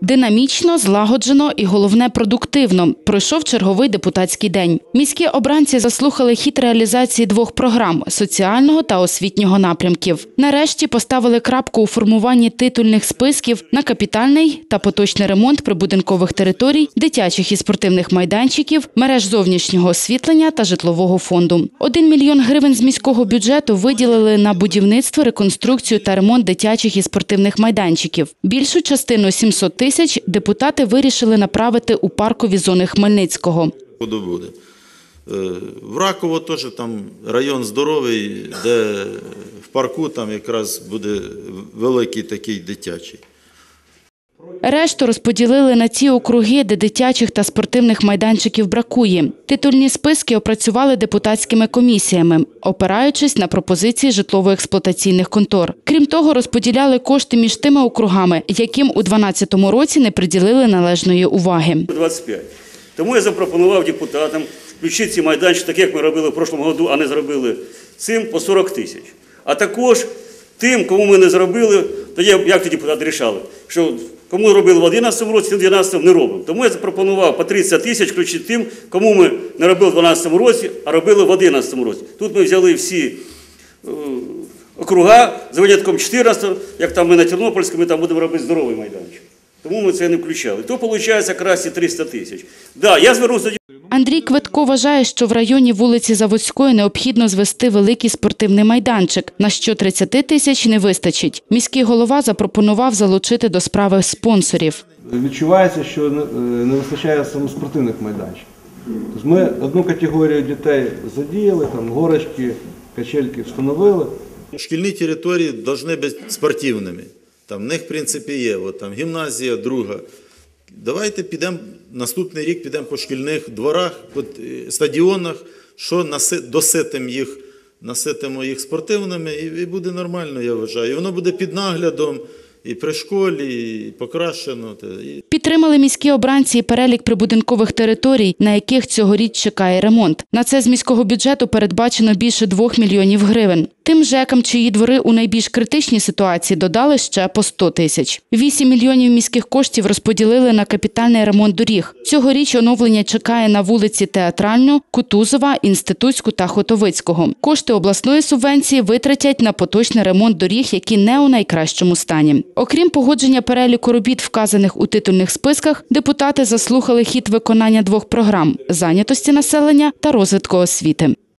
Динамічно, злагоджено і головне продуктивно пройшов черговий депутатський день. Міські обранці заслухали хід реалізації двох програм соціального та освітнього напрямків. Нарешті поставили крапку у формуванні титульних списків на капітальний та поточний ремонт прибудинкових територій, дитячих і спортивних майданчиків, мереж зовнішнього освітлення та житлового фонду. Один мільйон гривень з міського бюджету виділили на будівництво, реконструкцію та ремонт дитячих і спортивних майданчиків. Більшу частину 700 тисяч депутати вирішили направити у паркові зони Хмельницького. Буде. Е, В Раково теж там район здоровий, де в парку там якраз буде великий такий дитячий. Решту розподілили на ті округи, де дитячих та спортивних майданчиків бракує. Титульні списки опрацювали депутатськими комісіями, опираючись на пропозиції житлово-експлуатаційних контор. Крім того, розподіляли кошти між тими округами, яким у 2012 році не приділили належної уваги. 25. Тому я запропонував депутатам включити ці майданчики, так як ми робили в прошлому году, а не зробили цим по 40 тисяч. А також тим, кому ми не зробили, тоді як ті депутати рішали, що кому робили в 2011 році, тим в 2012 не робимо. Тому я запропонував по 30 тисяч включити тим, кому ми не робили в 2012 році, а робили в 2011 році. Тут ми взяли всі е, округа за винятком 14, як там ми на Тернопільському, ми там будемо робити здоровий майданчик. Тому ми це не включали. То виходить якраз і 300 тисяч. Да, я звернувся Андрій Квитко вважає, що в районі вулиці Заводської необхідно звести великий спортивний майданчик, на що 30 тисяч не вистачить. Міський голова запропонував залучити до справи спонсорів. Відчувається, що не- е, вистачає саме спортивних майданчиків. Тобто ми одну категорію дітей задіяли, там горочки, качельки встановили. Шкільні території повинні бути спортивними. Там в них, в принципі, є. От, там, гімназія, друга. Давайте підемо наступний рік підемо по шкільних дворах, по е, стадіонах, що доситимо їх, наситимо їх спортивними, і буде нормально, я вважаю. І воно буде під наглядом і при школі, і покращено. Підтримали міські обранці і перелік прибудинкових територій, на яких цьогоріч чекає ремонт. На це з міського бюджету передбачено більше 2 мільйонів гривень. Тим ЖЕКам, чиї двори у найбільш критичній ситуації, додали ще по 100 тисяч. 8 мільйонів міських коштів розподілили на капітальний ремонт доріг. Цьогоріч оновлення чекає на вулиці Театральну, Кутузова, Інститутську та Хотовицького. Кошти обласної субвенції витратять на поточний ремонт доріг, які не у найкращому стані. Окрім погодження переліку робіт, вказаних у титульних списках, депутати заслухали хід виконання двох програм зайнятості населення та розвитку освіти.